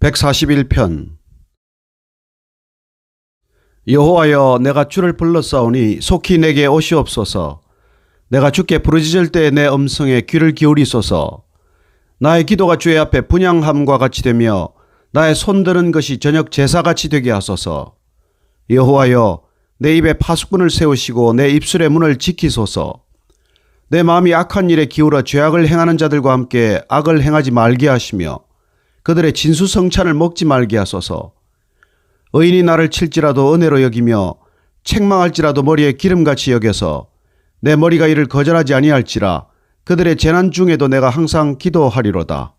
141편. 여호와여 내가 주를 불렀사오니 속히 내게 오시옵소서. 내가 주께 부르짖을 때 내 음성에 귀를 기울이소서. 나의 기도가 주의 앞에 분양함과 같이 되며 나의 손드는 것이 저녁 제사같이 되게 하소서. 여호와여 내 입에 파수꾼을 세우시고 내 입술의 문을 지키소서. 내 마음이 악한 일에 기울어 죄악을 행하는 자들과 함께 악을 행하지 말게 하시며 그들의 진수성찬을 먹지 말게 하소서. 의인이 나를 칠지라도 은혜로 여기며 책망할지라도 머리에 기름같이 여겨서 내 머리가 이를 거절하지 아니할지라 그들의 재난 중에도 내가 항상 기도하리로다.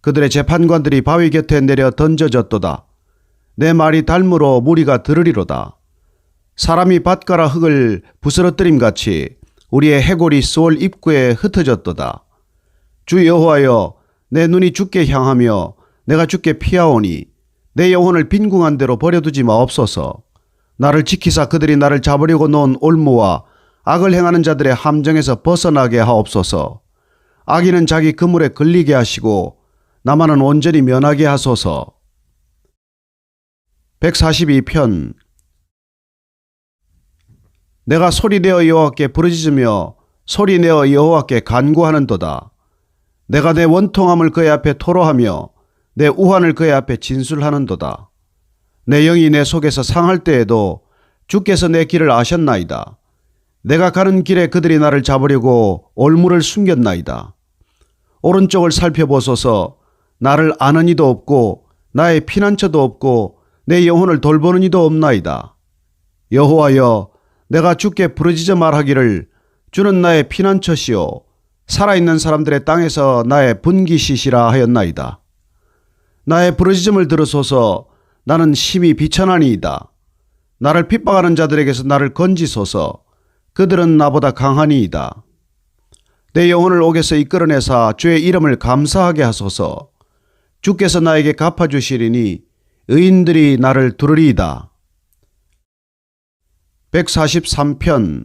그들의 재판관들이 바위 곁에 내려 던져졌도다. 내 말이 달무로 무리가 들으리로다. 사람이 밭가라 흙을 부스러뜨림 같이 우리의 해골이 수월 입구에 흩어졌도다. 주 여호와여 내 눈이 주께 향하며 내가 주께 피하오니 내 영혼을 빈궁한 대로 버려두지 마옵소서. 나를 지키사 그들이 나를 잡으려고 놓은 올무와 악을 행하는 자들의 함정에서 벗어나게 하옵소서. 악인은 자기 그물에 걸리게 하시고 나만은 온전히 면하게 하소서. 142편 내가 소리내어 여호와께 부르짖으며 소리내어 여호와께 간구하는도다. 내가 내 원통함을 그의 앞에 토로하며 내 우환을 그의 앞에 진술하는도다. 내 영이 내 속에서 상할 때에도 주께서 내 길을 아셨나이다. 내가 가는 길에 그들이 나를 잡으려고 올무를 숨겼나이다. 오른쪽을 살펴보소서 나를 아는 이도 없고 나의 피난처도 없고 내 영혼을 돌보는 이도 없나이다. 여호와여 내가 주께 부르짖어 말하기를 주는 나의 피난처시오 살아있는 사람들의 땅에서 나의 분기시시라 하였나이다. 나의 부르짖음을 들으소서 나는 심히 비천하니이다. 나를 핍박하는 자들에게서 나를 건지소서 그들은 나보다 강하니이다. 내 영혼을 옥에서 이끌어내사 주의 이름을 감사하게 하소서 주께서 나에게 갚아주시리니 의인들이 나를 두르리이다. 143편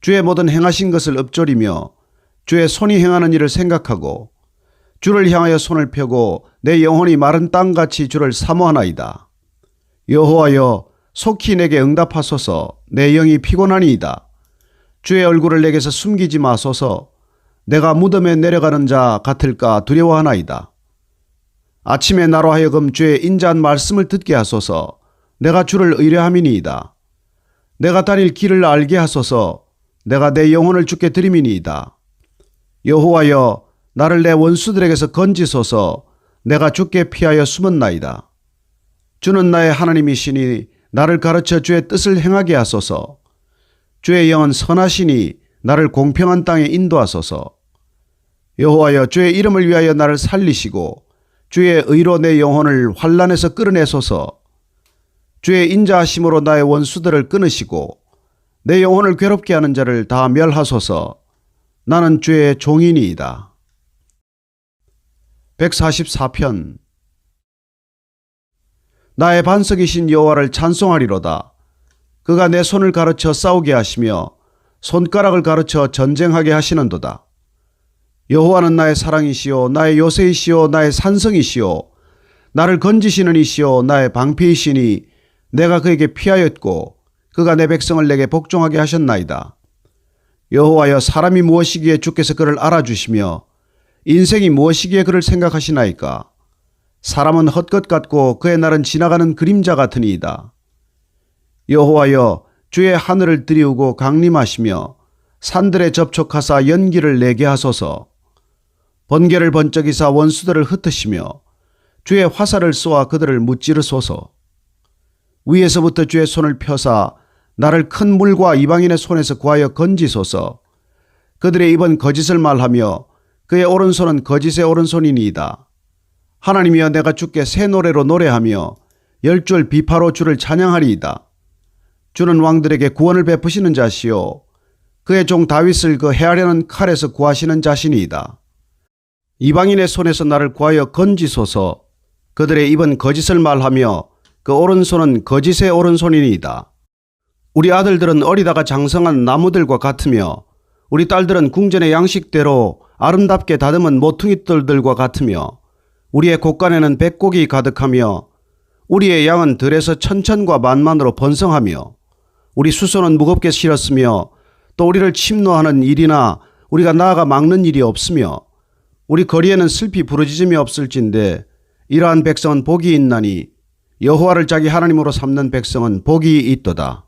주의 모든 행하신 것을 읊조리며 주의 손이 행하는 일을 생각하고 주를 향하여 손을 펴고 내 영혼이 마른 땅같이 주를 사모하나이다. 여호와여 속히 내게 응답하소서 내 영이 피곤하니이다. 주의 얼굴을 내게서 숨기지 마소서 내가 무덤에 내려가는 자 같을까 두려워하나이다. 아침에 나로 하여금 주의 인자한 말씀을 듣게 하소서 내가 주를 의뢰함이니이다. 내가 다닐 길을 알게 하소서 내가 내 영혼을 주께 드림이니이다. 여호와여 나를 내 원수들에게서 건지소서 내가 주께 피하여 숨었나이다. 주는 나의 하나님이시니 나를 가르쳐 주의 뜻을 행하게 하소서. 주의 영은 선하시니 나를 공평한 땅에 인도하소서. 여호와여 주의 이름을 위하여 나를 살리시고 주의 의로 내 영혼을 환란에서 끌어내소서. 주의 인자하심으로 나의 원수들을 끊으시고 내 영혼을 괴롭게 하는 자를 다 멸하소서. 나는 주의 종인이이다. 144편 나의 반석이신 여호와를 찬송하리로다. 그가 내 손을 가르쳐 싸우게 하시며 손가락을 가르쳐 전쟁하게 하시는도다. 여호와는 나의 사랑이시요 나의 요새이시요 나의 산성이시요 나를 건지시는 이시요 나의 방패이시니 내가 그에게 피하였고 그가 내 백성을 내게 복종하게 하셨나이다. 여호와여 사람이 무엇이기에 주께서 그를 알아주시며 인생이 무엇이기에 그를 생각하시나이까? 사람은 헛것 같고 그의 날은 지나가는 그림자 같으니이다. 여호와여 주의 하늘을 들이우고 강림하시며 산들에 접촉하사 연기를 내게 하소서. 번개를 번쩍이사 원수들을 흩으시며 주의 화살을 쏘아 그들을 무찌르소서. 위에서부터 주의 손을 펴사 나를 큰 물과 이방인의 손에서 구하여 건지소서. 그들의 입은 거짓을 말하며 그의 오른손은 거짓의 오른손이니이다. 하나님이여 내가 주께 새 노래로 노래하며 열줄 비파로 주를 찬양하리이다. 주는 왕들에게 구원을 베푸시는 자시요 그의 종 다윗을 그 해하려는 칼에서 구하시는 자신이이다. 이방인의 손에서 나를 구하여 건지소서 그들의 입은 거짓을 말하며 그 오른손은 거짓의 오른손이니이다. 우리 아들들은 어리다가 장성한 나무들과 같으며 우리 딸들은 궁전의 양식대로 아름답게 다듬은 모퉁이돌들과 같으며 우리의 곳간에는 백곡이 가득하며 우리의 양은 들에서 천천과 만만으로 번성하며 우리 수소는 무겁게 실었으며 또 우리를 침노하는 일이나 우리가 나아가 막는 일이 없으며 우리 거리에는 슬피 부르짖음이 없을진데 이러한 백성은 복이 있나니 여호와를 자기 하나님으로 삼는 백성은 복이 있도다.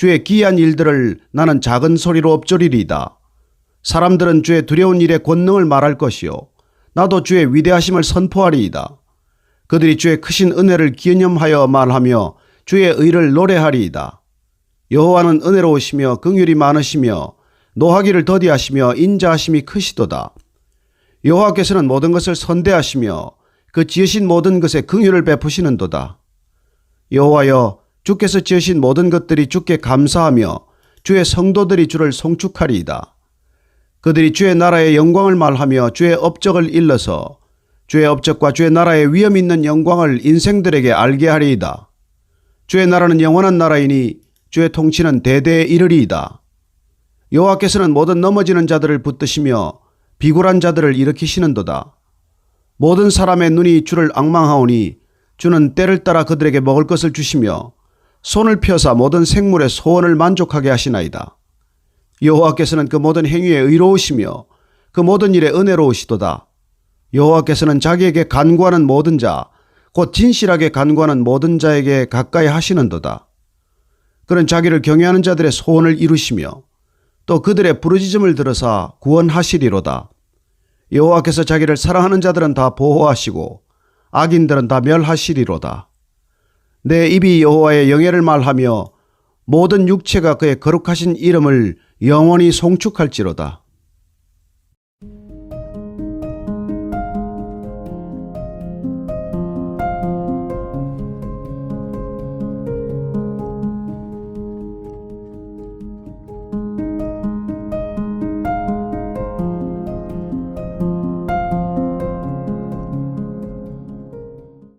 주의 기이한 일들을 나는 작은 소리로 엎조리리이다. 사람들은 주의 두려운 일의 권능을 말할 것이요. 나도 주의 위대하심을 선포하리이다. 그들이 주의 크신 은혜를 기념하여 말하며 주의 의를 노래하리이다. 여호와는 은혜로우시며 긍휼이 많으시며 노하기를 더디하시며 인자하심이 크시도다. 여호와께서는 모든 것을 선대하시며 그 지으신 모든 것에 긍휼을 베푸시는도다. 여호와여 주께서 지으신 모든 것들이 주께 감사하며 주의 성도들이 주를 송축하리이다. 그들이 주의 나라의 영광을 말하며 주의 업적을 일러서 주의 업적과 주의 나라의 위엄 있는 영광을 인생들에게 알게 하리이다. 주의 나라는 영원한 나라이니 주의 통치는 대대에 이르리이다. 여호와께서는 모든 넘어지는 자들을 붙드시며 비굴한 자들을 일으키시는도다. 모든 사람의 눈이 주를 악망하오니 주는 때를 따라 그들에게 먹을 것을 주시며 손을 펴사 모든 생물의 소원을 만족하게 하시나이다. 여호와께서는 그 모든 행위에 의로우시며 그 모든 일에 은혜로우시도다. 여호와께서는 자기에게 간구하는 모든 자, 곧 진실하게 간구하는 모든 자에게 가까이 하시는도다. 그는 자기를 경외하는 자들의 소원을 이루시며 또 그들의 부르짖음을 들어사 구원하시리로다. 여호와께서 자기를 사랑하는 자들은 다 보호하시고 악인들은 다 멸하시리로다. 내 입이 여호와의 영예를 말하며 모든 육체가 그의 거룩하신 이름을 영원히 송축할지로다.